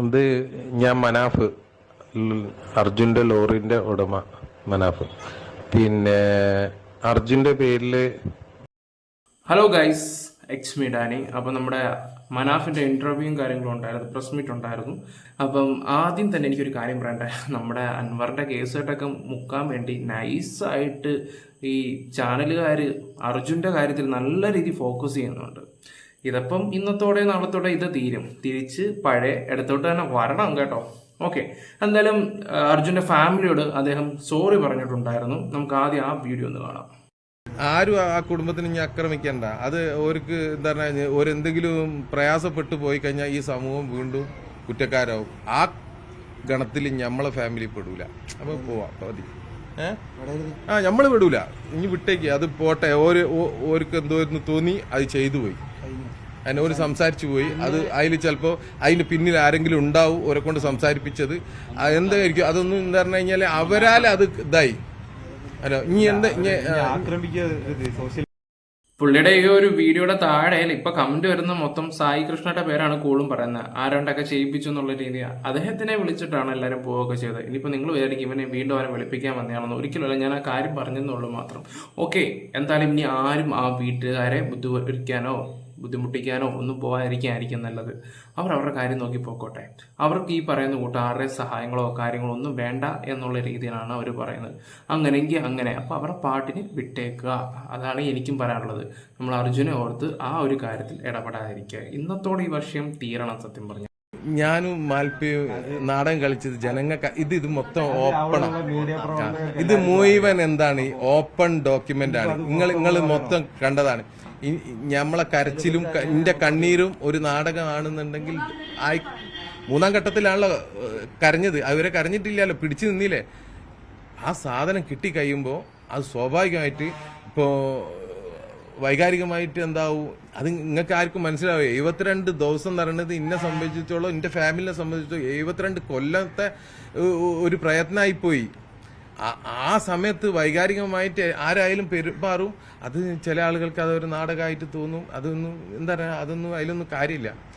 ഇത് ഞാൻ മനാഫ് അർജുന്റെ ലോറിന്റെ ഉടമ മനാഫ്. പിന്നെ അർജുന്റെ പേരിൽ hello guys ex me Dani അപ്പം നമ്മുടെ മനാഫിന്റെ ഇന്റർവ്യൂവും കാര്യങ്ങളും ഉണ്ടായിരുന്നു പ്രസ് മീറ്റ് ഉണ്ടായിരുന്നു. അപ്പം ആദ്യം തന്നെ എനിക്കൊരു കാര്യം പറയണ്ടേ? നമ്മുടെ അൻവറിന്റെ കേസായിട്ടൊക്കെ മുക്കാൻ വേണ്ടി നൈസായിട്ട് ഈ ചാനലുകാർ അർജുന്റെ കാര്യത്തിൽ നല്ല രീതിയിൽ ഫോക്കസ് ചെയ്യുന്നുണ്ട്. ഇതപ്പം ഇന്നത്തോടെ നാളത്തോടെ ഇത് തീരും. തിരിച്ച് പഴയ ഇടത്തോട്ട് തന്നെ വരണം കേട്ടോ. ഓക്കെ. എന്തായാലും അർജുന്റെ ഫാമിലിയോട് അദ്ദേഹം സോറി പറഞ്ഞിട്ടുണ്ടായിരുന്നു. നമുക്ക് ആദ്യം ആ വീഡിയോ ഒന്ന് കാണാം. ആരും ആ കുടുംബത്തിന് ഇനി ആക്രമിക്കണ്ട. അത് അവർക്ക് എന്താ പറഞ്ഞാൽ ഒരു എന്തെങ്കിലും പ്രയാസപ്പെട്ടു പോയി കഴിഞ്ഞാൽ ഈ സമൂഹം വീണ്ടും കുറ്റക്കാരാവും. ആ ഗണത്തിൽ നമ്മളെ ഫാമിലി പെടൂല. അപ്പൊ പോവാം. മതി. ആ നമ്മൾ വിടൂല ഇനി വിട്ടേക്ക്. അത് പോട്ടെ. ഓര് ഓർക്ക് എന്തോ തോന്നി അത് ചെയ്തു പോയി. അതിന് ഒരു സംസാരിച്ചു പോയി. അത് അതിൽ ചിലപ്പോൾ അതിന് പിന്നിൽ ആരെങ്കിലും ഉണ്ടാവും ഓരെ കൊണ്ട് സംസാരിപ്പിച്ചത്. എന്തായിരിക്കും? അതൊന്നും എന്താ പറഞ്ഞു കഴിഞ്ഞാൽ അവരാൽ അത് ഇതായി. അല്ല ഇനി എന്താ പുള്ളിയുടെ ഈ ഒരു വീഡിയോയുടെ താഴെ ഇപ്പൊ കമന്റ് വരുന്ന മൊത്തം സായി കൃഷ്ണന്റെ പേരാണ് കൂടുതലും പറയുന്നത്. ആരോണ്ടൊക്കെ ചെയ്യിപ്പിച്ചു എന്നുള്ള രീതി അദ്ദേഹത്തിനെ വിളിച്ചിട്ടാണ് എല്ലാവരും പോവുകയൊക്കെ ചെയ്തത്. ഇനിയിപ്പോൾ നിങ്ങൾ വിചാരിക്കും ഇവനെ വീണ്ടും അവനെ വിളിപ്പിക്കാൻ വന്നതാണെന്ന് ഒരിക്കലുമല്ല ഞാൻ ആ കാര്യം പറഞ്ഞെന്നുള്ളൂ മാത്രം. ഓക്കെ എന്തായാലും ഇനി ആരും ആ വീട്ടുകാരെ ബുദ്ധിമുട്ടിക്കാനോ ബുദ്ധിമുട്ടിക്കാനോ ഒന്നും പോകാതിരിക്കാനായിരിക്കും നല്ലത്. അവർ അവരുടെ കാര്യം നോക്കി പോയിക്കോട്ടെ അവർക്ക് ഈ പറയുന്ന കൂട്ടം ആരുടെ സഹായങ്ങളോ കാര്യങ്ങളോ ഒന്നും വേണ്ട എന്നുള്ള രീതിയിലാണ് അവർ പറയുന്നത്. അങ്ങനെയെങ്കിൽ അങ്ങനെ. അപ്പോൾ അവരുടെ പാട്ടിന് വിട്ടേക്കുക. അതാണ് എനിക്കും പറയാനുള്ളത്. നമ്മൾ അർജുനെ ഓർത്ത് ആ ഒരു കാര്യത്തിൽ ഇടപെടാതിരിക്കുക. ഇന്നത്തോടെ ഈ വർഷം തീരണം സത്യം പറഞ്ഞു. ഞാനും മാൽപ്പിയും നാടൻ കളിച്ചത് ജനങ്ങൾ ഇത് ഇത് മൊത്തം ഓപ്പൺ ഇത് മുഴുവൻ എന്താണ് ഈ ഓപ്പൺ ഡോക്യുമെന്റ് ആണ് നിങ്ങൾ നിങ്ങൾ മൊത്തം കണ്ടതാണ്. ഞമ്മളെ കരച്ചിലും എന്റെ കണ്ണീരും ഒരു നാടകമാണെന്നുണ്ടെങ്കിൽ ആയി മൂന്നാം ഘട്ടത്തിലാണല്ലോ കരഞ്ഞത്. അവരെ കരഞ്ഞിട്ടില്ലല്ലോ പിടിച്ചു നിന്നില്ലേ? ആ സാധനം കിട്ടി കഴിയുമ്പോൾ അത് സ്വാഭാവികമായിട്ട് ഇപ്പോ വൈകാരികമായിട്ട് എന്താവും? അത് നിങ്ങൾക്ക് ആർക്കും മനസ്സിലാവും. എഴുപത്തിരണ്ട് ദിവസം എന്ന് പറയുന്നത് ഇന്നെ സംബന്ധിച്ചോളം എന്റെ ഫാമിലിനെ സംബന്ധിച്ചോളം എഴുപത്തിരണ്ട് കൊല്ലത്തെ ഒരു പ്രയത്നമായി പോയി ആ- സമയത്ത് വൈകാരികമായിട്ട് ആരായാലും പെരുമാറും. അത് ചില ആളുകൾക്ക് അതൊരു നാടകമായിട്ട് തോന്നും. അതൊന്നും എന്താ പറയുക അതൊന്നും അതിലൊന്നും കാര്യമില്ല.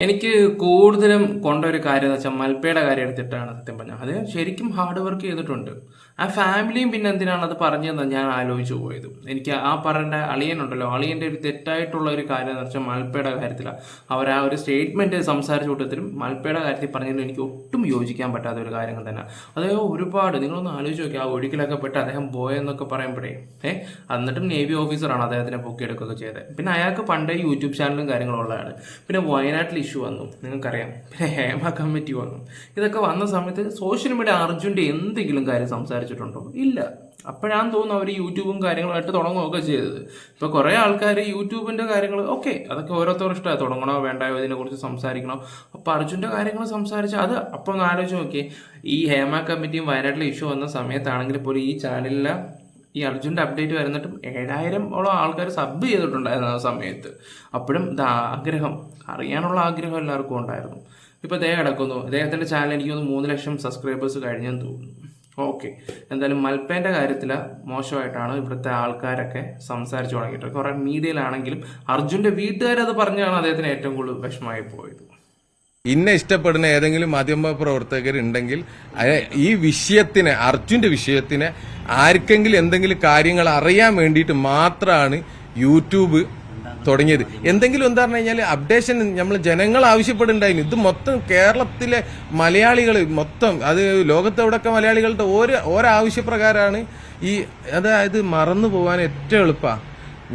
എനിക്ക് കൂടുതലും കൊണ്ട ഒരു കാര്യം എന്ന് വെച്ചാൽ മൽപ്പയുടെ കാര്യം എടുത്തിട്ടാണ് സത്യം പറഞ്ഞത് അത് ശരിക്കും ഹാർഡ് വർക്ക് ചെയ്തിട്ടുണ്ട്. ആ ഫാമിലിയും പിന്നെ എന്തിനാണ് അത് പറഞ്ഞതെന്ന് ഞാൻ ആലോചിച്ചു പോയത്. എനിക്ക് ആ പറയേണ്ട അളിയനുണ്ടല്ലോ. അളിയന്റെ ഒരു തെറ്റായിട്ടുള്ള ഒരു കാര്യം എന്ന് വെച്ചാൽ മൽപ്പയുടെ കാര്യത്തിലാണ് അവർ ആ ഒരു സ്റ്റേറ്റ്മെന്റ് സംസാരിച്ച കൂട്ടത്തിലും മൽപ്പയുടെ കാര്യത്തിൽ പറഞ്ഞതിൽ എനിക്ക് ഒട്ടും യോജിക്കാൻ പറ്റാത്ത ഒരു കാര്യങ്ങൾ തന്നെ. അതായത് ഒരുപാട് നിങ്ങളൊന്ന് ആലോചിച്ച് നോക്കി ആ ഒഴുക്കിലൊക്കെ പെട്ട് അദ്ദേഹം പോയെന്നൊക്കെ പറയുമ്പോഴേ ഏഹ് എന്നിട്ടും നേവി ഓഫീസറാണ് അദ്ദേഹത്തിനെ പൊക്കിയെടുക്കുകയൊക്കെ ചെയ്തത്. പിന്നെ അയാൾക്ക് പണ്ടേ യൂട്യൂബ് ചാനലും കാര്യങ്ങളും ഉള്ളതാണ് പിന്നെ വയനാട്ടിൽ ഇഷ്യൂ വന്നു. നിങ്ങൾക്കറിയാം. പിന്നെ ഹേമ കമ്മിറ്റി വന്നു. ഇതൊക്കെ വന്ന സമയത്ത് സോഷ്യൽ മീഡിയ അർജുന്റെ എന്തെങ്കിലും കാര്യം സംസാരിച്ചിട്ടുണ്ടോ ഇല്ല. അപ്പോഴാണ് തോന്നുന്നു അവർ യൂട്യൂബും കാര്യങ്ങളായിട്ട് തുടങ്ങുകയൊക്കെ ചെയ്തത്. ഇപ്പോൾ കുറേ ആൾക്കാർ യൂട്യൂബിന്റെ കാര്യങ്ങൾ ഓക്കെ അതൊക്കെ ഓരോരുത്തർ ഇഷ്ടമാണ് തുടങ്ങണോ വേണ്ടായോ ഇതിനെക്കുറിച്ച് സംസാരിക്കണോ? അപ്പോൾ അർജുന്റെ കാര്യങ്ങൾ സംസാരിച്ച് അത് അപ്പോൾ ഒന്ന് ആലോചിച്ച് നോക്കി ഈ ഹേമ കമ്മിറ്റിയും വയനാട്ടിലെ ഇഷ്യൂ വന്ന സമയത്താണെങ്കിൽ പോലും ഈ ചാനലിലെ ഈ അർജുന്റെ അപ്ഡേറ്റ് വരുന്നിട്ടും ഏഴായിരം ഓളം ആൾക്കാർ സബ് ചെയ്തിട്ടുണ്ടായിരുന്നു ആ സമയത്ത്. അപ്പോഴും ഇത് ആഗ്രഹം അറിയാനുള്ള ആഗ്രഹം എല്ലാവർക്കും ഉണ്ടായിരുന്നു. ഇപ്പോൾ ദേ കിടക്കുന്നു. അദ്ദേഹത്തിന്റെ ചാനൽ എനിക്ക് തോന്നുന്നു മൂന്ന് ലക്ഷം സബ്സ്ക്രൈബേഴ്സ് കഴിഞ്ഞെന്ന് തോന്നുന്നു. ഓക്കെ. എന്തായാലും മൽപ്പേന്റെ കാര്യത്തിൽ മോശമായിട്ടാണ് ഇവിടുത്തെ ആൾക്കാരൊക്കെ സംസാരിച്ചു തുടങ്ങിയിട്ട് കുറേ മീഡിയയിലാണെങ്കിലും അർജുന്റെ വീട്ടുകാരത് പറഞ്ഞാണ് അദ്ദേഹത്തിന് ഏറ്റവും കൂടുതൽ വിഷമമായി പോയത്. ഇന്നെ ഇഷ്ടപ്പെടുന്ന ഏതെങ്കിലും മാധ്യമ പ്രവർത്തകരുണ്ടെങ്കിൽ ഈ വിഷയത്തിന് അർജുന്റെ വിഷയത്തിന് ആർക്കെങ്കിലും എന്തെങ്കിലും കാര്യങ്ങൾ അറിയാൻ വേണ്ടിയിട്ട് മാത്രമാണ് യൂട്യൂബ് തുടങ്ങിയത്. എന്തെങ്കിലും എന്താ പറഞ്ഞു കഴിഞ്ഞാൽ അപ്ഡേഷൻ നമ്മൾ ജനങ്ങൾ ആവശ്യപ്പെടുന്നുണ്ടായിരുന്നു. ഇത് മൊത്തം കേരളത്തിലെ മലയാളികൾ മൊത്തം അത് ലോകത്തെവിടൊക്കെ മലയാളികളുടെ ഓരോ ഓരോ ആവശ്യപ്രകാരമാണ് ഈ അതായത് മറന്നു പോകാൻ ഏറ്റവും എളുപ്പമാണ്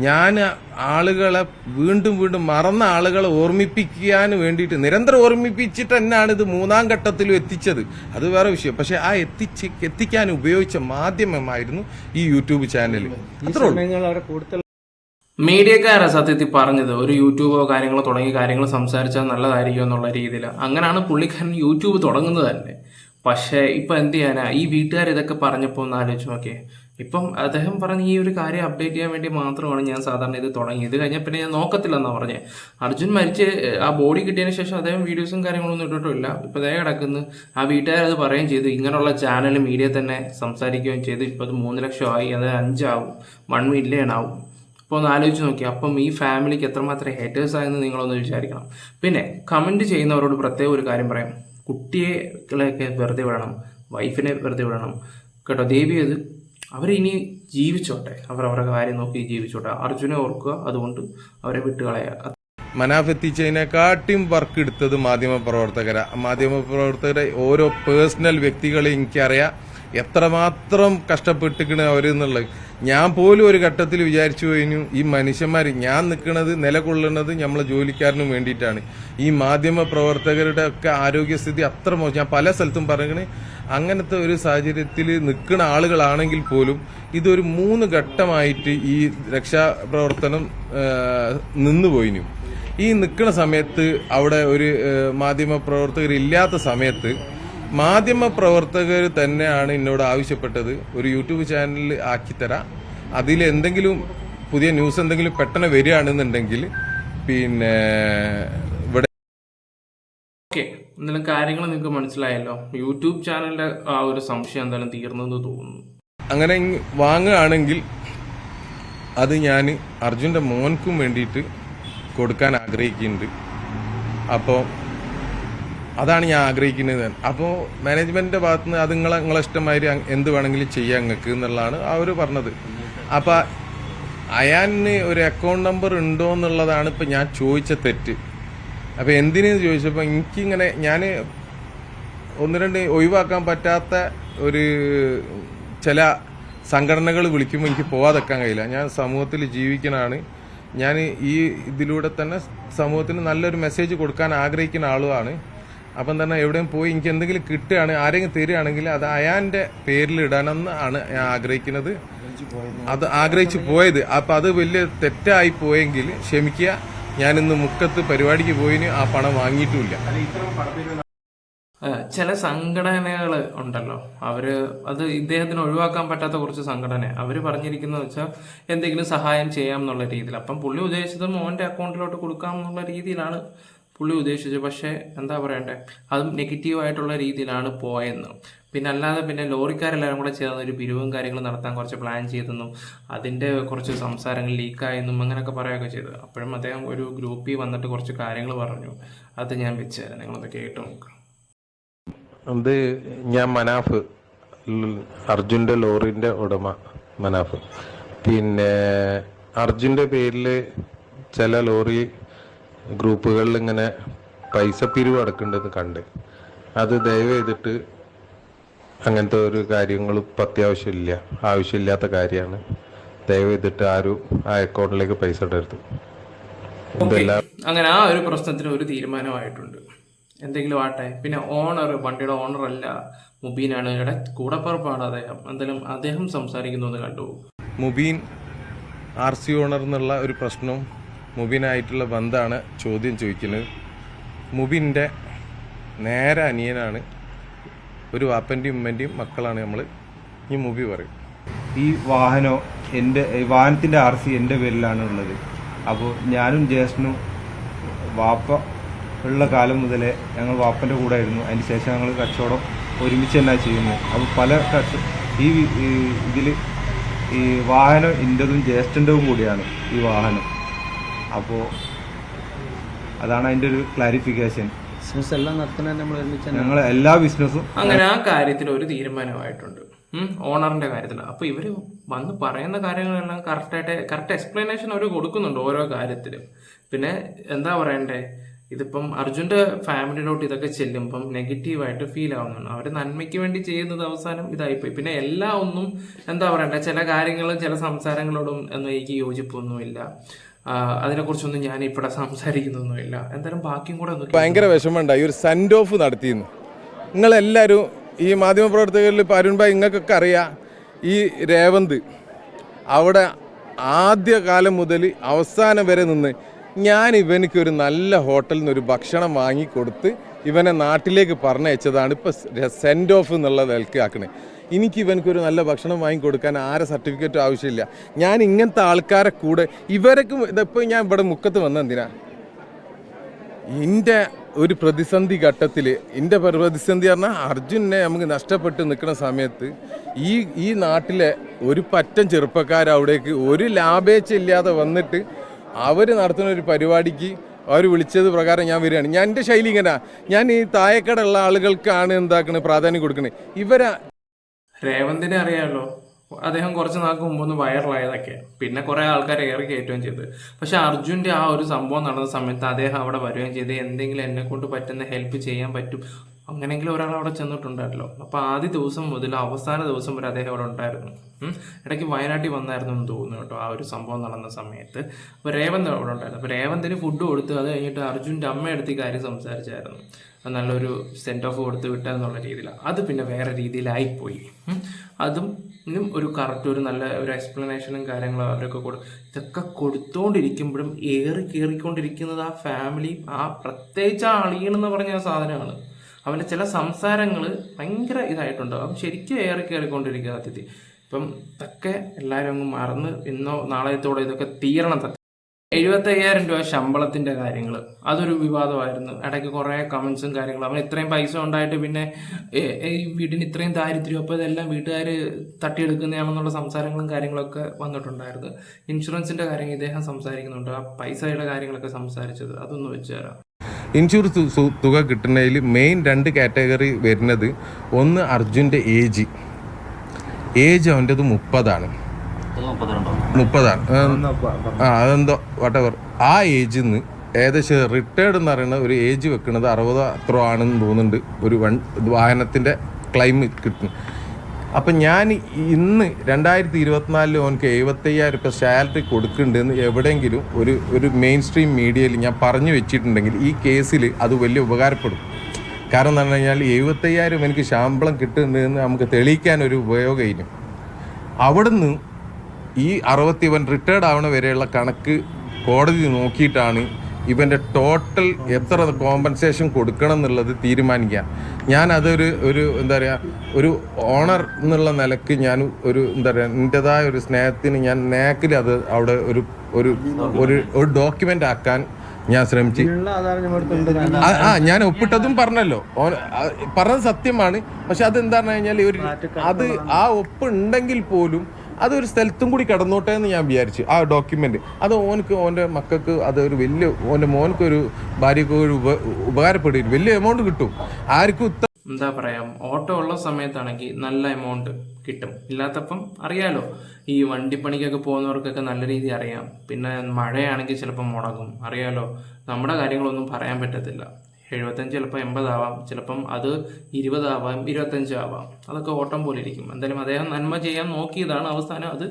ഞാൻ ആളുകളെ വീണ്ടും വീണ്ടും മറന്ന ആളുകളെ ഓർമ്മിപ്പിക്കാൻ വേണ്ടിയിട്ട് നിരന്തരം ഓർമ്മിപ്പിച്ചിട്ട് തന്നെയാണ് ഇത് മൂന്നാം ഘട്ടത്തിലും എത്തിച്ചത്. അത് വേറെ വിഷയം. പക്ഷെ ആ എത്തിച്ച് എത്തിക്കാൻ ഉപയോഗിച്ച മാധ്യമമായിരുന്നു ഈ യൂട്യൂബ് ചാനൽ അത്രേ ഉള്ളൂ. മീഡിയക്കാരാ സത്യത്തിൽ പറഞ്ഞത്. ഒരു യൂട്യൂബോ കാര്യങ്ങളോ തുടങ്ങിയ കാര്യങ്ങൾ സംസാരിച്ചാൽ നല്ലതായിരിക്കും എന്നുള്ള രീതിയിൽ അങ്ങനെയാണ് പുള്ളിക്കാരൻ യൂട്യൂബ് തുടങ്ങുന്നത് തന്നെ. പക്ഷേ ഇപ്പം എന്ത് ചെയ്യാനാ? ഈ വീട്ടുകാർ ഇതൊക്കെ പറഞ്ഞപ്പോൾ ഒന്ന് ആലോചിച്ച് നോക്കിയേ. ഇപ്പം അദ്ദേഹം പറഞ്ഞ ഈ ഒരു കാര്യം അപ്ഡേറ്റ് ചെയ്യാൻ വേണ്ടി മാത്രമാണ് ഞാൻ സാധാരണ ഇത് തുടങ്ങി ഇത് കഴിഞ്ഞാൽ പിന്നെ ഞാൻ നോക്കത്തില്ലെന്നാണ് പറഞ്ഞത് അർജുൻ മരിച്ച് ആ ബോഡി കിട്ടിയതിന് ശേഷം അദ്ദേഹം വീഡിയോസും കാര്യങ്ങളൊന്നും ഇട്ടിട്ടില്ല ഇപ്പം അതേ കിടക്കുന്നു. ആ വീട്ടുകാർ അത് പറയുകയും ചെയ്തു. ഇങ്ങനെയുള്ള ചാനൽ മീഡിയ തന്നെ സംസാരിക്കുകയും ചെയ്തു. ഇപ്പോൾ അത് മൂന്ന് ലക്ഷമായി അത് അഞ്ചാവും. വൺ മില്യൺ ആവും. അപ്പോൾ ഒന്ന് ആലോചിച്ച് നോക്കി. അപ്പം ഈ ഫാമിലിക്ക് എത്രമാത്രം ഹേറ്റേഴ്സ് ആയെന്ന് നിങ്ങളൊന്ന് വിചാരിക്കണം. പിന്നെ കമന്റ് ചെയ്യുന്നവരോട് പ്രത്യേക ഒരു കാര്യം പറയാം. കുട്ടികളെയൊക്കെ വെറുതെ വിടണം. വൈഫിനെ വെറുതെ വിടണം. കേട്ടോ ദേവി അത് അവരിനി ജീവിച്ചോട്ടെ. അവർ അവരുടെ കാര്യം നോക്കി ജീവിച്ചോട്ടെ. അർജുനെ ഓർക്കുക. അതുകൊണ്ട് അവരെ വിട്ടുകളയുക മനാഫ് എത്തിച്ചതിനെക്കാട്ടിയും വർക്ക് എടുത്തത് മാധ്യമ പ്രവർത്തകരാ മാധ്യമ പ്രവർത്തകരെ ഓരോ പേഴ്സണൽ വ്യക്തികളെ എനിക്കറിയാം. എത്രമാത്രം കഷ്ടപ്പെട്ടിക്കണ് അവരെന്നുള്ളത് ഞാൻ പോലും ഒരു ഘട്ടത്തിൽ വിചാരിച്ചു കഴിഞ്ഞു ഈ മനുഷ്യന്മാർ ഞാൻ നിൽക്കുന്നത് നിലകൊള്ളുന്നത് നമ്മളെ ജോലിക്കാരനും വേണ്ടിയിട്ടാണ്. ഈ മാധ്യമ പ്രവർത്തകരുടെ ഒക്കെ ആരോഗ്യസ്ഥിതി അത്ര മോശം. ഞാൻ പല സ്ഥലത്തും പറയണേ അങ്ങനത്തെ ഒരു സാഹചര്യത്തിൽ നിൽക്കുന്ന ആളുകളാണെങ്കിൽ പോലും ഇതൊരു മൂന്ന് ഘട്ടമായിട്ട് ഈ രക്ഷാപ്രവർത്തനം നിന്നുപോയിനു ഈ നിൽക്കുന്ന സമയത്ത് അവിടെ ഒരു മാധ്യമ പ്രവർത്തകരില്ലാത്ത സമയത്ത് മാധ്യമ പ്രവർത്തകർ തന്നെയാണ് എന്നോട് ആവശ്യപ്പെട്ടത് ഒരു യൂട്യൂബ് ചാനൽ ആക്കിത്തരാം. അതിൽ എന്തെങ്കിലും പുതിയ ന്യൂസ് എന്തെങ്കിലും പെട്ടെന്ന് വരികയാണെന്നുണ്ടെങ്കിൽ പിന്നെ ഇവിടെ ഓക്കെ എന്തായാലും കാര്യങ്ങൾ നിങ്ങൾക്ക് മനസ്സിലായല്ലോ. യൂട്യൂബ് ചാനലിന്റെ ആ ഒരു സംശയം എന്തായാലും തീർന്നെന്ന് തോന്നുന്നു. അങ്ങനെ വാങ്ങുകയാണെങ്കിൽ അത് ഞാൻ അർജുന്റെ മോൻക്കും വേണ്ടിയിട്ട് കൊടുക്കാൻ ആഗ്രഹിക്കുന്നുണ്ട്. അപ്പോൾ അതാണ് ഞാൻ ആഗ്രഹിക്കുന്നത്. അപ്പോൾ മാനേജ്മെന്റിന്റെ ഭാഗത്ത് നിന്ന് അത് നിങ്ങളെ നിങ്ങളെ ഇഷ്ടമായി എന്ത് വേണമെങ്കിലും ചെയ്യാം നിങ്ങൾക്ക് എന്നുള്ളതാണ് അവർ പറഞ്ഞത്. അപ്പം അയാന് ഒരു അക്കൗണ്ട് നമ്പർ ഉണ്ടോ എന്നുള്ളതാണ് ഇപ്പം ഞാൻ ചോദിച്ച തെറ്റ്. അപ്പം എന്തിനു ചോദിച്ചപ്പോൾ എനിക്കിങ്ങനെ ഞാൻ ഒന്ന് രണ്ട് ഒഴിവാക്കാൻ പറ്റാത്ത ഒരു ചില സംഘടനകൾ വിളിക്കുമ്പോൾ എനിക്ക് പോവാതെക്കാൻ കഴിയില്ല. ഞാൻ സമൂഹത്തിൽ ജീവിക്കണാണ്. ഞാൻ ഈ ഇതിലൂടെ തന്നെ സമൂഹത്തിന് നല്ലൊരു മെസ്സേജ് കൊടുക്കാൻ ആഗ്രഹിക്കുന്ന ആളുമാണ്. അപ്പം തന്നെ എവിടെയും പോയി എനിക്ക് എന്തെങ്കിലും കിട്ടുകയാണ് ആരെങ്കിലും തരികയാണെങ്കിൽ അത് അയാന്റെ പേരിൽ ഇടണമെന്ന് ആണ് ഞാൻ ആഗ്രഹിക്കുന്നത് അത് ആഗ്രഹിച്ചു പോയത്. അപ്പം അത് വലിയ തെറ്റായി പോയെങ്കിൽ ക്ഷമിക്കുക. ഞാൻ ഇന്ന് മുക്കത്ത് പരിപാടിക്ക് പോയിന് ആ പണം വാങ്ങിയിട്ടുമില്ല ചില സംഘടനകൾ ഉണ്ടല്ലോ. അവർ അത് ഇദ്ദേഹത്തിന് ഒഴിവാക്കാൻ പറ്റാത്ത കുറച്ച് സംഘടന. അവർ പറഞ്ഞിരിക്കുന്നത് വെച്ചാൽ എന്തെങ്കിലും സഹായം ചെയ്യാം എന്നുള്ള രീതിയിൽ. അപ്പം പുള്ളി ഉദ്ദേശിച്ചത് മോന്റെ അക്കൗണ്ടിലോട്ട് കൊടുക്കാം എന്നുള്ള രീതിയിലാണ് പുള്ളി ഉദ്ദേശിച്ചു. പക്ഷേ എന്താ പറയണ്ടേ? അതും നെഗറ്റീവായിട്ടുള്ള രീതിയിലാണ് പോയെന്ന്. പിന്നെ അല്ലാതെ പിന്നെ ലോറിക്കാരെല്ലാവരും കൂടെ ചേർന്ന് ഒരു പിരിവും കാര്യങ്ങളും നടത്താൻ കുറച്ച് പ്ലാൻ ചെയ്തെന്നും അതിന്റെ കുറച്ച് സംസാരങ്ങൾ ലീക്കായെന്നും അങ്ങനെയൊക്കെ പറയുകയൊക്കെ ചെയ്തു. അപ്പോഴും അദ്ദേഹം ഒരു ഗ്രൂപ്പിൽ വന്നിട്ട് കുറച്ച് കാര്യങ്ങൾ പറഞ്ഞു. അത് ഞാൻ വെച്ചുതരാം നിങ്ങളൊന്ന് കേട്ട് നോക്കാം. അത് ഞാൻ മനാഫ് അർജുന്റെ ലോറിന്റെ ഉടമ മനാഫ്. പിന്നെ അർജുന്റെ പേരിൽ ചില ലോറി ഗ്രൂപ്പുകളിൽ ഇങ്ങനെ പൈസ പിരിവ് അടക്കുന്നുണ്ടെന്ന് കണ്ട്. അത് ദയവ് ചെയ്തിട്ട് അങ്ങനത്തെ ഒരു കാര്യങ്ങൾ ഇപ്പം അത്യാവശ്യമില്ല. ആവശ്യമില്ലാത്ത കാര്യമാണ്. ദയവ് ചെയ്തിട്ട് ആരും ആ അക്കൗണ്ടിലേക്ക് പൈസ ഇടരുത്. അങ്ങനെ ആ ഒരു പ്രശ്നത്തിന് ഒരു തീരുമാനമായിട്ടുണ്ട്. എന്തെങ്കിലും ആട്ടെ പിന്നെ ഓണർ വണ്ടിയുടെ ഓണർ അല്ല മുബീനാണ്. ഇവിടെ കൂടപ്പറപ്പാണ് അദ്ദേഹം. എന്തായാലും അദ്ദേഹം സംസാരിക്കുന്നു എന്ന് കണ്ടു. മുബീൻ ആർ സി ഓണർ എന്നുള്ള ഒരു പ്രശ്നവും മുബീനായിട്ടുള്ള ബന്ധമാണ് ചോദ്യം ചോദിക്കുന്നത്. മുബിന്റെ നേരെ അനിയനാണ്. ഒരു വാപ്പന്റെയും ഉമ്മന്റെയും മക്കളാണ് നമ്മൾ ഈ മുബി പറയും. ഈ വാഹനം എന്റെ വാഹനത്തിന്റെ ആർ സി എന്റെ പേരിലാണ് ഉള്ളത്. അപ്പോൾ ഞാനും ജ്യേഷ്ഠനും വാപ്പ ഉള്ള കാലം മുതലേ ഞങ്ങൾ വാപ്പന്റെ കൂടെ ആയിരുന്നു. അതിന് ശേഷം ഞങ്ങൾ കച്ചവടം ഒരുമിച്ച് തന്നെ ചെയ്യുന്നത്. അപ്പോൾ പല കച്ച ഈ ഇതിൽ ഈ വാഹനം എന്റെതും ജ്യേഷ്ഠന്റെതും കൂടിയാണ് ഈ വാഹനം. അപ്പോൾ അതാണ് അതിന്റെ ഒരു ക്ലാരിഫിക്കേഷൻ ബിസിനസ് എല്ലാം നടത്തണേ നമ്മൾ ഒരുമിച്ച് ഞങ്ങൾ എല്ലാ ബിസിനസ്സും അങ്ങനെ ആ കാര്യത്തിൽ ഒരു തീരുമാനമായിട്ടുണ്ട്. ഓണറിന്റെ കാര്യത്തിൽ. അപ്പൊ ഇവർ വന്ന് പറയുന്ന കാര്യങ്ങളെല്ലാം കറക്റ്റായിട്ട് കറക്റ്റ് എക്സ്പ്ലനേഷൻ അവർ കൊടുക്കുന്നുണ്ട് ഓരോ കാര്യത്തിലും. പിന്നെ എന്താ പറയണ്ടേ? ഇതിപ്പം അർജുന്റെ ഫാമിലിയിലോട്ട് ഇതൊക്കെ ചെല്ലുമ്പം നെഗറ്റീവായിട്ട് ഫീൽ ആവുന്നുണ്ട്. അവർ നന്മയ്ക്ക് വേണ്ടി ചെയ്യുന്നത് അവസാനം ഇതായിപ്പോയി. പിന്നെ എല്ലാ ഒന്നും എന്താ പറയണ്ടേ? ചില കാര്യങ്ങളും ചില സംസാരങ്ങളോടും ഒന്നും എനിക്ക് യോജിപ്പൊന്നുമില്ല. അതിനെക്കുറിച്ചൊന്നും ഞാൻ ഇവിടെ സംസാരിക്കുന്നൊന്നുമില്ല. എന്തായാലും ബാക്കിയും കൂടെ ഒന്ന് ഭയങ്കര വിഷമമുണ്ടായി ഒരു സെൻഡ് ഓഫ് നടത്തിയിരുന്നു നിങ്ങളെല്ലാവരും ഈ മാധ്യമപ്രവർത്തകരിൽ ഇപ്പോൾ അരുൺ ഭായി നിങ്ങൾക്കൊക്കെ അറിയാം ഈ രേവന്ത് അവിടെ ആദ്യ കാലം മുതൽ അവസാനം വരെ നിന്ന് ഞാൻ ഇവനിക്ക് ഒരു നല്ല ഹോട്ടലിൽ നിന്ന് ഒരു ഭക്ഷണം വാങ്ങിക്കൊടുത്ത് ഇവനെ നാട്ടിലേക്ക് പറഞ്ഞയച്ചതാണ് ഇപ്പോൾ സെൻഡ് ഓഫ് എന്നുള്ളത് നിലയ്ക്ക് ആക്കണേ. എനിക്ക് ഇവനക്കൊരു നല്ല ഭക്ഷണം വാങ്ങിക്കൊടുക്കാൻ ആരെ സർട്ടിഫിക്കറ്റും ആവശ്യമില്ല. ഞാൻ ഇങ്ങനത്തെ ആൾക്കാരെ കൂടെ ഇവരൊക്കെ ഇതിപ്പോൾ ഞാൻ ഇവിടെ മുക്കത്ത് വന്ന എന്തിനാ? എന്റെ ഒരു പ്രതിസന്ധി ഘട്ടത്തിൽ എന്റെ പ്രതിസന്ധി പറഞ്ഞാൽ അർജുനെ നമുക്ക് നഷ്ടപ്പെട്ട് നിൽക്കുന്ന സമയത്ത് ഈ ഈ നാട്ടിലെ ഒരു പറ്റം ചെറുപ്പക്കാർ അവിടേക്ക് ഒരു ലാഭേച്ഛ ഇല്ലാതെ വന്നിട്ട് അവർ നടത്തുന്ന ഒരു പരിപാടിക്ക് അവർ വിളിച്ചത് പ്രകാരം ഞാൻ വരികയാണ്. ഞാൻ എന്റെ ശൈലി ഇങ്ങനെ. ഞാൻ ഈ തായക്കടുള്ള ആളുകൾക്കാണ് എന്താക്കണേ പ്രാധാന്യം കൊടുക്കണേ. ഇവരാ രേവന്തിനെ അറിയാമല്ലോ അദ്ദേഹം കുറച്ച് നാൾക്ക് മുമ്പ് ഒന്ന് വൈറലായതൊക്കെ. പിന്നെ കുറെ ആൾക്കാർ ഏറി കയറ്റുകയും ചെയ്തു. പക്ഷെ അർജുന്റെ ആ ഒരു സംഭവം നടന്ന സമയത്ത് അദ്ദേഹം അവിടെ വരികയും ചെയ്ത് എന്തെങ്കിലും എന്നെ കൊണ്ട് പറ്റുന്ന ഹെൽപ്പ് ചെയ്യാൻ പറ്റും. അങ്ങനെയെങ്കിലും ഒരാൾ അവിടെ ചെന്നിട്ടുണ്ടല്ലോ അപ്പൊ ആദ്യ ദിവസം മുതൽ അവസാന ദിവസം വരെ അദ്ദേഹം അവിടെ ഉണ്ടായിരുന്നു. ഇടയ്ക്ക് വയനാട്ടിൽ വന്നായിരുന്നു എന്ന് തോന്നുന്നു കേട്ടോ ആ ഒരു സംഭവം നടന്ന സമയത്ത്. അപ്പൊ രേവന്ത് അവിടെ ഉണ്ടായിരുന്നു. അപ്പൊ രേവന്തിന് ഫുഡ് കൊടുത്ത് അത് കഴിഞ്ഞിട്ട് അർജുന്റെ അമ്മയെടുത്ത് കാര്യം സംസാരിച്ചായിരുന്നു. നല്ലൊരു സെൻഡ് ഓഫ് കൊടുത്ത് വിട്ടെന്നുള്ള രീതിയിലാണ് അത് പിന്നെ വേറെ രീതിയിലായിപ്പോയി. അതും ഒരു കറക്റ്റ് ഒരു നല്ല ഒരു എക്സ്പ്ലനേഷനും കാര്യങ്ങളും അവരൊക്കെ കൊടു ഇതൊക്കെ കൊടുത്തോണ്ടിരിക്കുമ്പോഴും ഏറി കയറിക്കൊണ്ടിരിക്കുന്നത് ആ ഫാമിലി ആ പ്രത്യേകിച്ച് ആ അളിയനെന്ന് പറഞ്ഞ സാധനമാണ്. അവന്റെ ചില സംസാരങ്ങൾ ഭയങ്കര ഇതായിട്ടുണ്ട്. അവൻ ശരിക്കും ഏറി കയറിക്കൊണ്ടിരിക്കുക അതിഥി. ഇപ്പം ഇതൊക്കെ എല്ലാവരും അങ്ങ് മറന്ന് ഇന്നോ നാളെത്തോടെ ഇതൊക്കെ തീരണം എഴുപത്തയ്യായിരം രൂപ ശമ്പളത്തിന്റെ കാര്യങ്ങൾ അതൊരു വിവാദമായിരുന്നു. ഇടയ്ക്ക് കുറേ കമന്റ്സും കാര്യങ്ങളും. അവൻ ഇത്രയും പൈസ ഉണ്ടായിട്ട് പിന്നെ ഈ വീടിന് ഇത്രയും ദാരിദ്ര്യം അപ്പോൾ ഇതെല്ലാം വീട്ടുകാർ തട്ടിയെടുക്കുന്നതാണെന്നുള്ള സംസാരങ്ങളും കാര്യങ്ങളൊക്കെ വന്നിട്ടുണ്ടായിരുന്നു. ഇൻഷുറൻസിന്റെ കാര്യം ഇദ്ദേഹം സംസാരിക്കുന്നുണ്ട്. ആ പൈസയുടെ കാര്യങ്ങളൊക്കെ സംസാരിച്ചത്. അതൊന്ന് വെച്ച് തരാം. ഇൻഷുറൻസ് തുക കിട്ടുന്നതിൽ മെയിൻ രണ്ട് കാറ്റഗറി വരുന്നത് ഒന്ന് അർജുന്റെ ഏജ് ഏജ് അവന്റെത് മുപ്പതാണ്. മുപ്പതാണ്. ആ അതെന്തോ വട്ടവർ ആ ഏജിൽ നിന്ന് ഏകദേശം റിട്ടയർഡ് എന്ന് പറയുന്ന ഒരു ഏജ് വെക്കുന്നത് അറുപത് അത്ര ആണെന്ന് തോന്നുന്നുണ്ട്. ഒരു വൺ വാഹനത്തിന്റെ ക്ലെയിം കിട്ടും അപ്പം ഞാൻ ഇന്ന് രണ്ടായിരത്തി ഇരുപത്തിനാലിൽ ഓനക്ക് എഴുപത്തയ്യായിരം രൂപ സാലറി കൊടുക്കുന്നുണ്ടെന്ന് എവിടെയെങ്കിലും ഒരു ഒരു മെയിൻ സ്ട്രീം മീഡിയയിൽ ഞാൻ പറഞ്ഞു വെച്ചിട്ടുണ്ടെങ്കിൽ ഈ കേസിൽ അത് വലിയ ഉപകാരപ്പെടും. കാരണം എന്ന് പറഞ്ഞു കഴിഞ്ഞാൽ എഴുപത്തയ്യായിരം എനിക്ക് ശമ്പളം കിട്ടുന്നുണ്ടെന്ന് നമുക്ക് തെളിയിക്കാൻ ഒരു ഉപയോഗം ഇനി അവിടുന്ന് ഈ അറുപത്തി ഇവൻ റിട്ടയർഡ് ആവണ വരെയുള്ള കണക്ക് കോടതി നോക്കിയിട്ടാണ് ഇവന്റെ ടോട്ടൽ എത്ര കോമ്പൻസേഷൻ കൊടുക്കണം എന്നുള്ളത് തീരുമാനിക്കുക. ഞാൻ അതൊരു ഒരു എന്താ പറയുക ഒരു ഓണർ എന്നുള്ള നിലയ്ക്ക് ഞാൻ ഒരു എന്താ പറയുക എന്റെതായ ഒരു സ്നേഹത്തിന് ഞാൻ നേക്കിൽ അത് അവിടെ ഒരു ഒരു ഒരു ഒരു ഡോക്യുമെന്റ് ആക്കാൻ ഞാൻ ശ്രമിച്ചു. ആ ആ, ഞാൻ ഒപ്പിട്ടതും പറഞ്ഞല്ലോ. പറഞ്ഞത് സത്യമാണ്. പക്ഷെ അത് എന്താണെന്ന് കഴിഞ്ഞാൽ ഒരു അത് ആ ഒപ്പ് ഉണ്ടെങ്കിൽ പോലും അതൊരു സ്ഥലത്തും കൂടി കടന്നോട്ടെ എന്ന് ഞാൻ വിചാരിച്ചു. ആ ഡോക്യുമെന്റ് അത് ഓനക്ക് ഓന്റെ മക്കൾക്ക് അതൊരു വലിയ ഓന്റെ മോനക്ക് ഒരു ഭാര്യക്ക് ഒരു ഉപ ഉപകാരപ്പെടും വലിയ എമൗണ്ട് കിട്ടും. ആർക്കും എന്താ പറയാ ഓട്ടോ ഉള്ള സമയത്താണെങ്കിൽ നല്ല എമൗണ്ട് കിട്ടും. ഇല്ലാത്തപ്പം അറിയാലോ ഈ വണ്ടിപ്പണിക്കൊക്കെ പോകുന്നവർക്കൊക്കെ നല്ല രീതി അറിയാം. പിന്നെ മഴയാണെങ്കിൽ ചിലപ്പോൾ മുടങ്ങും. അറിയാലോ നമ്മുടെ കാര്യങ്ങളൊന്നും പറയാൻ പറ്റത്തില്ല. എഴുപത്തഞ്ച് ചിലപ്പോൾ എൺപതാവാം ചിലപ്പം അത് ഇരുപതാവാം ഇരുപത്തഞ്ചാവാം അതൊക്കെ ഓട്ടം പോലെ ഇരിക്കും. എന്തായാലും അദ്ദേഹം നന്മ ചെയ്യാൻ നോക്കിയതാണ് അവസാനം. അത്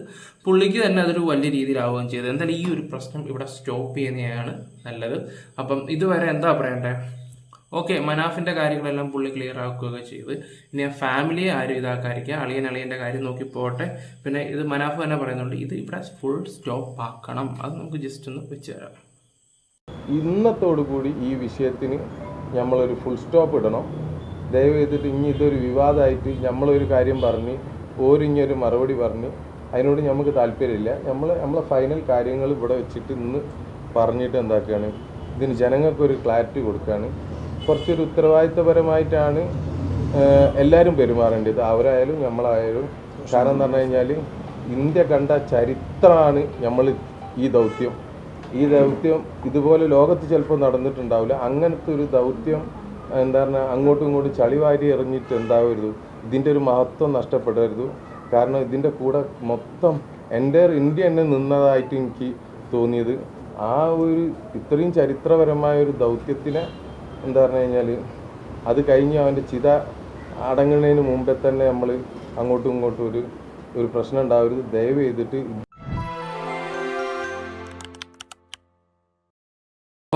പുള്ളിക്ക് തന്നെ അതൊരു വലിയ രീതിയിലാവുകയും ചെയ്തത് എന്തായാലും ഈ ഒരു പ്രശ്നം ഇവിടെ സ്റ്റോപ്പ് ചെയ്യുന്നതാണ് നല്ലത്. അപ്പം ഇതുവരെ എന്താ പറയണ്ടേ? ഓക്കെ മനാഫിന്റെ കാര്യങ്ങളെല്ലാം പുള്ളി ക്ലിയർ ആക്കുകയൊക്കെ ചെയ്ത്. ഇനി ആ ഫാമിലിയെ ആരും ഇതാക്കാതിരിക്കുക. അളിയൻ അളിയന്റെ കാര്യം നോക്കി പോട്ടെ പിന്നെ ഇത് മനാഫ് തന്നെ പറയുന്നുണ്ട് ഇത് ഇവിടെ ഫുൾ സ്റ്റോപ്പ് ആക്കണം. അത് നമുക്ക് ജസ്റ്റ് ഒന്ന് വെച്ച് തരാം. ഇന്നത്തോടു കൂടി ഈ വിഷയത്തിന് നമ്മളൊരു ഫുൾ സ്റ്റോപ്പ് ഇടണം. ദയവ് ചെയ്തിട്ട് ഇനി ഇതൊരു വിവാദമായിട്ട് നമ്മളൊരു കാര്യം പറഞ്ഞ് ഓരിഞ്ഞൊരു മറുപടി പറഞ്ഞ് അതിനോട് നമുക്ക് താല്പര്യമില്ല. നമ്മൾ നമ്മളെ ഫൈനൽ കാര്യങ്ങൾ ഇവിടെ വെച്ചിട്ട് ഇന്ന് പറഞ്ഞിട്ട് എന്താക്കുകയാണ് ഇതിന് ജനങ്ങൾക്കൊരു ക്ലാരിറ്റി കൊടുക്കുകയാണ് കുറച്ചൊരു ഉത്തരവാദിത്തപരമായിട്ടാണ് എല്ലാവരും പെരുമാറേണ്ടത്. അവരായാലും നമ്മളായാലും കാരണം എന്ന് പറഞ്ഞു കഴിഞ്ഞാൽ ഇന്ത്യ കണ്ട ചരിത്രമാണ് നമ്മൾ ഈ ദൗത്യം. ഈ ദൗത്യം ഇതുപോലെ ലോകത്ത് ചിലപ്പോൾ നടന്നിട്ടുണ്ടാവില്ല. അങ്ങനത്തെ ഒരു ദൗത്യം എന്താ പറഞ്ഞാൽ അങ്ങോട്ടും ഇങ്ങോട്ടും ചളിവാരി എറിഞ്ഞിട്ട് എന്താവരുത്? ഇതിന്റെ ഒരു മഹത്വം നഷ്ടപ്പെടരുത്. കാരണം ഇതിന്റെ കൂടെ മൊത്തം എന്റെ ഇന്ത്യ തന്നെ നിന്നതായിട്ട് എനിക്ക് തോന്നിയത്. ആ ഒരു ഇത്രയും ചരിത്രപരമായ ഒരു ദൗത്യത്തിനെ എന്താ പറഞ്ഞു കഴിഞ്ഞാൽ അത് കഴിഞ്ഞ് അവന്റെ ചിത അടങ്ങുന്നതിന് മുമ്പേ തന്നെ നമ്മൾ അങ്ങോട്ടും ഇങ്ങോട്ടും ഒരു ഒരു പ്രശ്നം ഉണ്ടാവരുത്. ദയവ് ചെയ്തിട്ട്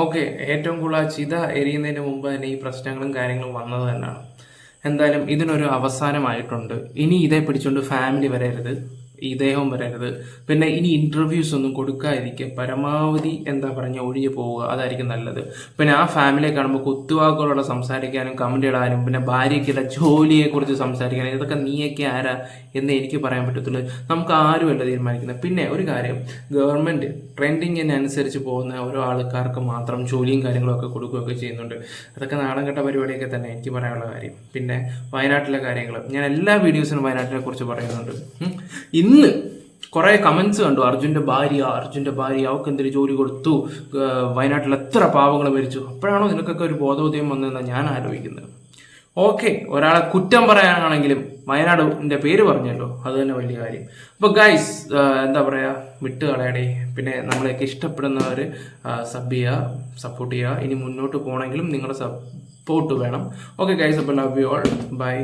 ഓക്കെ ഏറ്റവും കൂടുതൽ ആ ചിത എരിയുന്നതിന് മുമ്പ് തന്നെ ഈ പ്രശ്നങ്ങളും കാര്യങ്ങളും വന്നത് തന്നെയാണ്. എന്തായാലും ഇതിനൊരു അവസാനമായിട്ടുണ്ട്. ഇനി ഇതേ പിടിച്ചുകൊണ്ട് ഫാമിലി വരരുത്. ഇദ്ദേഹം വരരുത്. പിന്നെ ഇനി ഇന്റർവ്യൂസ് ഒന്നും കൊടുക്കാതിരിക്കുക പരമാവധി എന്താ പറഞ്ഞ ഒഴിഞ്ഞു പോവുക അതായിരിക്കും നല്ലത്. പിന്നെ ആ ഫാമിലിയെ കാണുമ്പോൾ കുത്തുവാക്കുകളോടെ സംസാരിക്കാനും കമന്റ് ഇടാനും പിന്നെ ഭാര്യയ്ക്കുള്ള ജോലിയെക്കുറിച്ച് സംസാരിക്കാനും ഇതൊക്കെ നീയൊക്കെ ആരാ എന്ന് എനിക്ക് പറയാൻ പറ്റത്തുള്ളൂ. നമുക്ക് ആരുമല്ല തീരുമാനിക്കുന്നത്. പിന്നെ ഒരു കാര്യം ഗവൺമെന്റ് ട്രെൻഡിങ്ങിനനുസരിച്ച് പോകുന്ന ഓരോ ആൾക്കാർക്ക് മാത്രം ജോലിയും കാര്യങ്ങളൊക്കെ കൊടുക്കുകയൊക്കെ ചെയ്യുന്നുണ്ട്. അതൊക്കെ നാടൻകെട്ട പരിപാടിയൊക്കെ തന്നെ എനിക്ക് പറയാനുള്ള കാര്യം. പിന്നെ വയനാട്ടിലെ കാര്യങ്ങൾ ഞാൻ എല്ലാ വീഡിയോസിനും വയനാട്ടിനെ കുറിച്ച് പറയുന്നുണ്ട്. ഇന്ന് കുറേ കമന്റ്സ് കണ്ടു. അർജുന്റെ ഭാര്യ അർജുന്റെ ഭാര്യ അവൾക്ക് എന്തൊരു ജോലി കൊടുത്തു. വയനാട്ടിൽ എത്ര പാവങ്ങൾ മരിച്ചു. അപ്പോഴാണോ നിനക്കൊക്കെ ഒരു ബോധോദയം വന്നതെന്നാണ് ഞാൻ ആലോചിക്കുന്നത്. ഓക്കെ ഒരാളെ കുറ്റം പറയാനാണെങ്കിലും വയനാടിന്റെ പേര് പറഞ്ഞല്ലോ. അത് തന്നെ വലിയ കാര്യം. അപ്പോൾ ഗൈസ് എന്താ പറയുക വിട്ട് കളയടേ. പിന്നെ നമ്മളെയൊക്കെ ഇഷ്ടപ്പെടുന്നവർ സബ് ചെയ്യുക സപ്പോർട്ട് ചെയ്യുക. ഇനി മുന്നോട്ട് പോകണമെങ്കിലും നിങ്ങളുടെ സപ്പോർട്ട് വേണം. ഓക്കെ ഗൈസ് അപ്പോൾ ലവ് യു ഓൾ ബൈ